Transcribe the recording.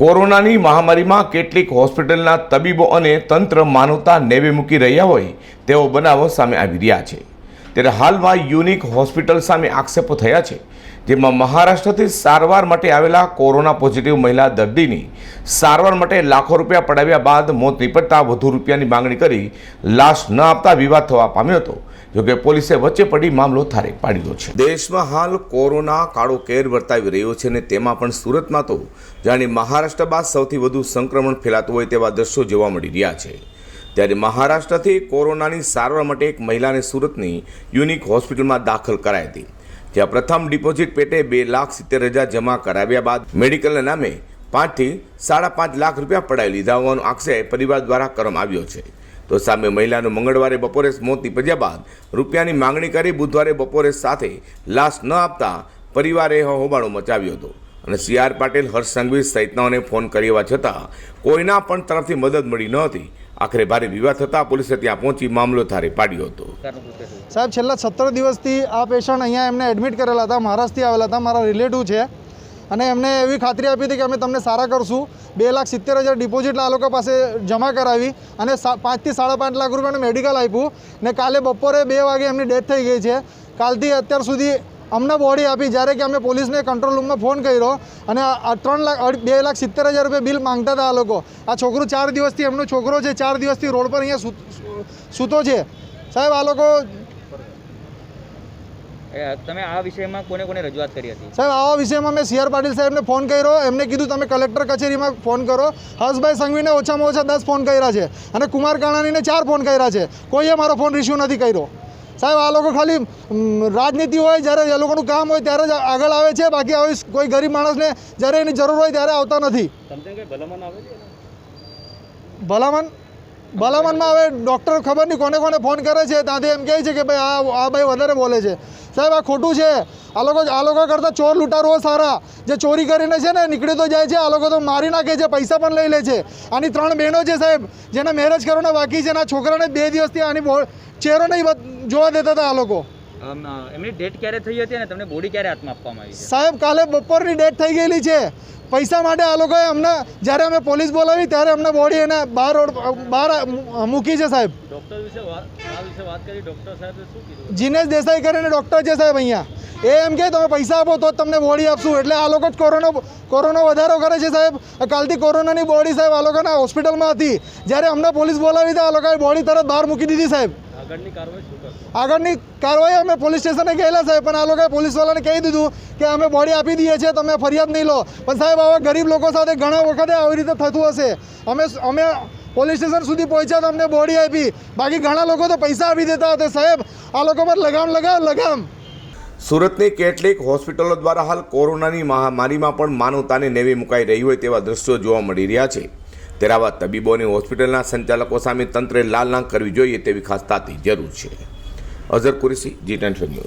કોરોનાની મહામારીમાં કેટલીક હોસ્પિટલના તબીબો અને તંત્ર માનવતા નેવે મૂકી રહ્યા હોય તેવો બનાવો સામે આવી રહ્યા છે. ત્યારે હાલમાં યુનિક હોસ્પિટલ સામે આક્ષેપો થયા છે. જેમાં મહારાષ્ટ્રથી સારવાર માટે આવેલા કોરોના પોઝિટિવ મહિલા દર્દીની સારવાર માટે લાખો રૂપિયા પડાવ્યા બાદ મોત નીપજતા વધુ રૂપિયાની માંગણી કરી લાશ ન આપતા વિવાદ થવા પામ્યો હતો જોકે પોલીસે વચ્ચે પડી મામલો થારે પાડ્યો છે. દેશમાં હાલ કોરોના કાળો કેર વર્તાવી રહ્યો છે અને તેમાં પણ સુરતમાં તો જાણે મહારાષ્ટ્ર બાદ સૌથી વધુ સંક્રમણ ફેલાતું હોય તેવા દ્રશ્યો જોવા મળી રહ્યા છે. ત્યારે મહારાષ્ટ્રથી કોરોનાની સારવાર માટે એક મહિલાને સુરતની યુનિક હોસ્પિટલમાં દાખલ કરાઈ હતી. જ્યાં પ્રથમ ડિપોઝિટ પેટે બે લાખ સિત્તેર હજાર જમા કરાવ્યા બાદ મેડિકલના નામે પાંચથી સાડા પાંચ લાખ રૂપિયા પડાવી લીધા હોવાનો આક્ષેપ પરિવાર દ્વારા કરવામાં આવ્યો છે. તો સામે મહિલાનું મંગળવારે બપોરે મોત નીપજ્યા બાદ રૂપિયાની માંગણી કરી બુધવારે બપોરે સાથે લાશ ન આપતા પરિવારે હોબાળો મચાવ્યો હતો. અને સી આર પાટીલ, હર્ષ સંઘવી સહિતનાઓને ફોન કર્યા છતાં કોઈના પણ તરફથી મદદ મળી ન હતી. આખરે ભારે વિવાદ થતાં પોલીસે ત્યાં પહોંચી મામલો થારે પાડ્યો હતો. સાહેબ, છેલ્લા સત્તર દિવસથી આ પેશન્ટ અહીંયા એમને એડમિટ કરેલા હતા, મહારાષ્ટ્રથી આવેલા હતા, મારા રિલેટિવ છે. અને એમને એવી ખાતરી આપી હતી કે અમે તમને સારા કરશું. બે લાખ સિત્તેર હજાર ડિપોઝિટ આ લોકો પાસે જમા કરાવી અને પાંચથી સાડા પાંચ લાખ રૂપિયાનું મેડિકલ આપ્યું. ને કાલે બપોરે બે વાગે એમની ડેથ થઈ ગઈ છે. કાલથી અત્યાર સુધી અમને બોડી આપી જ્યારે કે અમે પોલીસને કંટ્રોલ રૂમમાં ફોન કર્યો અને આ ત્રણ લાખ બે લાખ સિત્તેર હજાર રૂપિયા બિલ માંગતા હતા આ લોકો. આ છોકરો ચાર દિવસથી એમનો છોકરો છે ચાર દિવસથી રોડ પર અહીંયા સૂતો છે. સાહેબ આ લોકો તમે આ વિષયમાં કોને કોને રજૂઆત કરી હતી? સાહેબ આવા વિષયમાં મેં સીઆર પાટીલ સાહેબને ફોન કર્યો. એમને કીધું તમે કલેક્ટર કચેરીમાં ફોન કરો. હર્ષભાઈ સંઘવીને ઓછામાં ઓછા દસ ફોન કર્યા છે અને કુમાર કાણાનીને ચાર ફોન કર્યા છે. કોઈએ મારો ફોન રિસીવ નથી કર્યો. સાહેબ આ લોકો ખાલી રાજનીતિ હોય જ્યારે એ લોકોનું કામ હોય ત્યારે જ આગળ આવે છે. બાકી આવી કોઈ ગરીબ માણસને જ્યારે એની જરૂર હોય ત્યારે આવતા નથી. ભલામણ? ભલામણમાં હવે ડૉક્ટર ખબર નહીં કોને કોને ફોન કરે છે. ત્યાંથી એમ કહે છે કે ભાઈ આ આ ભાઈ વધારે બોલે છે. સાહેબ આ ખોટું છે. આ લોકો આ લોકો કરતાં ચોર લૂંટારો સારા. જે ચોરી કરીને છે ને નીકળી તો જાય છે. આ લોકો તો મારી નાખે છે પૈસા પણ લઈ લે છે. આની ત્રણ બહેનો છે સાહેબ જેને મેરેજ કરવાના બાકી છે અને આ છોકરાને બે દિવસથી આની ચહેરો નહીં જોવા દેતા હતા આ લોકો. એમની ડેટ ક્યારે થઈ હતી અને તમને બોડી ક્યારે હાથમાં આપવામાં આવી સાહેબ કાલે બપોરની ડેટ થઈ ગયેલી છે. પૈસા માટે આ લોકોએ અમને જ્યારે અમે પોલીસ બોલાવી ત્યારે અમને બોડી એને બહાર રોડ બહાર મૂકી છે સાહેબ. જીનેશ દેસાઈ કરીને ડૉક્ટર છે સાહેબ અહીંયા. એ એમ કે તમે પૈસા આપો તો જ તમને બોડી આપશું. એટલે આ લોકો જ કોરોનો કોરોનો વધારો કરે છે સાહેબ. કાલથી કોરોનાની બોડી સાહેબ આ લોકોના હોસ્પિટલમાં હતી. જ્યારે અમને પોલીસ બોલાવી તો આ લોકોએ બોડી તરત બહાર મૂકી દીધી સાહેબ. આગળની કાર્યવાહી અમે પોલીસ સ્ટેશને ગયેલા સાહેબ પણ આ લોકોએ પોલીસવાળાને કહી દીધું કે અમે બોડી આપી દઈએ છીએ તમે ફરિયાદ નહીં લો. પણ સાહેબ આવા ગરીબ લોકો સાથે ઘણા વખતે આવી રીતે થતું હશે. અમે અમે પોલીસ સ્ટેશન સુધી પહોંચ્યા તો અમને બોડી આપી. બાકી ઘણા લોકો તો પૈસા આપી દેતા હતા સાહેબ. આ લોકો પર લગામ લગાવ લગામ. સુરતની કેટલીક હોસ્પિટલો દ્વારા હાલ કોરોનાની મહામારીમાં પણ માનવતાને નેવી મુકાઈ રહી હોય તેવા દ્રશ્યો જોવા મળી રહ્યા છે. ત્યારે આવા તબીબોની હોસ્પિટલના સંચાલકો સામે તંત્રે લાલ નાક કરવી જોઈએ તેવી ખાસ તાતી જરૂર છે. Azhar Qureshi, G ten news.